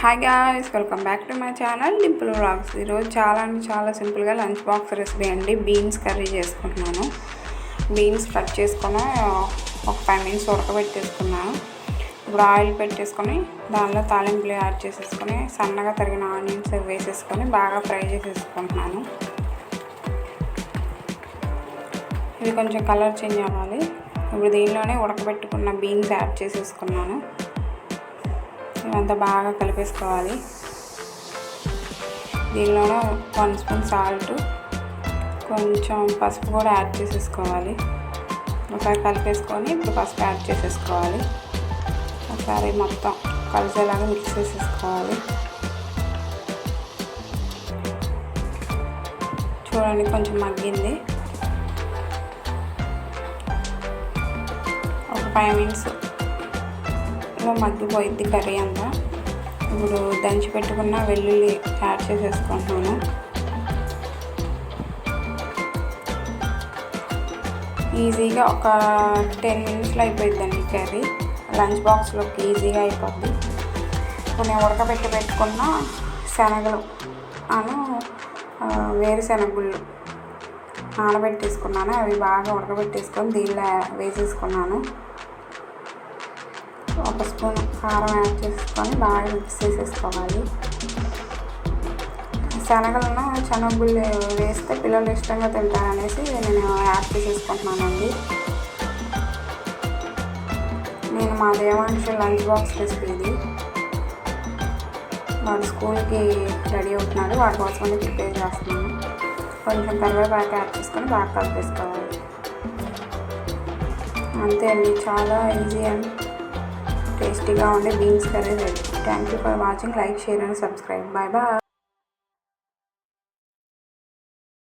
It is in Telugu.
Hi guys welcome back to my channel Dimple vlogs ఈరోజు చాలా అంటే చాలా సింపుల్గా లంచ్ బాక్స్ రెసిపీ అండి. బీన్స్ కర్రీ చేసుకుంటున్నాను. బీన్స్ కట్ చేసుకొని ఒక ఫైవ్ మినిట్స్ ఉడకబెట్టేసుకున్నాను. ఇప్పుడు ఆయిల్ పెట్టేసుకొని దానిలో తాలింపులు యాడ్ చేసేసుకొని సన్నగా తరిగిన ఆనియన్స్ వేసేసుకొని బాగా ఫ్రై చేసేసుకుంటున్నాను. ఇది కొంచెం కలర్ చేంజ్ అవ్వాలి. ఇప్పుడు దీనిలోనే ఉడకబెట్టుకున్న బీన్స్ యాడ్ చేసేసుకున్నాను. ఇవంతా బాగా కలిపేసుకోవాలి. దీనిలోనే వన్ స్పూన్ సాల్ట్ కొంచెం పసుపు కూడా యాడ్ చేసేసుకోవాలి. ఒకసారి కలిపేసుకొని ఇప్పుడు పసుపు యాడ్ చేసేసుకోవాలి. ఒకసారి మొత్తం కలిసేలాగా మిక్స్ చేసేసుకోవాలి. చూడండి కొంచెం మగ్గింది. ఒక ఫైవ్ మినిట్స్ లో మగ్గిపోయిద్ది కర్రీ అంతా. ఇప్పుడు దంచి పెట్టుకున్న వెల్లుల్లి యాడ్ చేసేసుకుంటున్నాను. ఈజీగా ఒక టెన్ మినిట్స్లో అయిపోయిద్దండి కర్రీ. లంచ్ బాక్స్లోకి ఈజీగా అయిపోద్ది. కొన్ని ఉడకబెట్టి పెట్టుకున్న శనగలు అను వేరుశనగుళ్ళు నానబెట్టేసుకున్నాను. అవి బాగా ఉడకబెట్టేసుకొని దీనిలో వేసేసుకున్నాను. ఒక స్పూన్ కారం యాడ్ చేసుకొని బాగా మిక్స్ చేసేసుకోవాలి. శనగలను శనగగుళ్ళు వేస్తే పిల్లలు ఇష్టంగా తింటారనేసి నేను యాడ్ చేసేసుకుంటున్నానండి. నేను మా దేవాంశ లంచ్ బాక్స్ రెసిపీ ఇది. వాడు స్కూల్కి రెడీ అవుతున్నాడు. వాడి కోసం ప్రిపేర్ చేస్తున్నాను. కొంచెం కరివేపాకు యాడ్ చేసుకొని బాగా కలిపేసుకోవాలి. అంతే అండి. చాలా ఈజీ అండ్ టేస్టీగా ఉండే beans curry ready thank you for watching like share and subscribe bye bye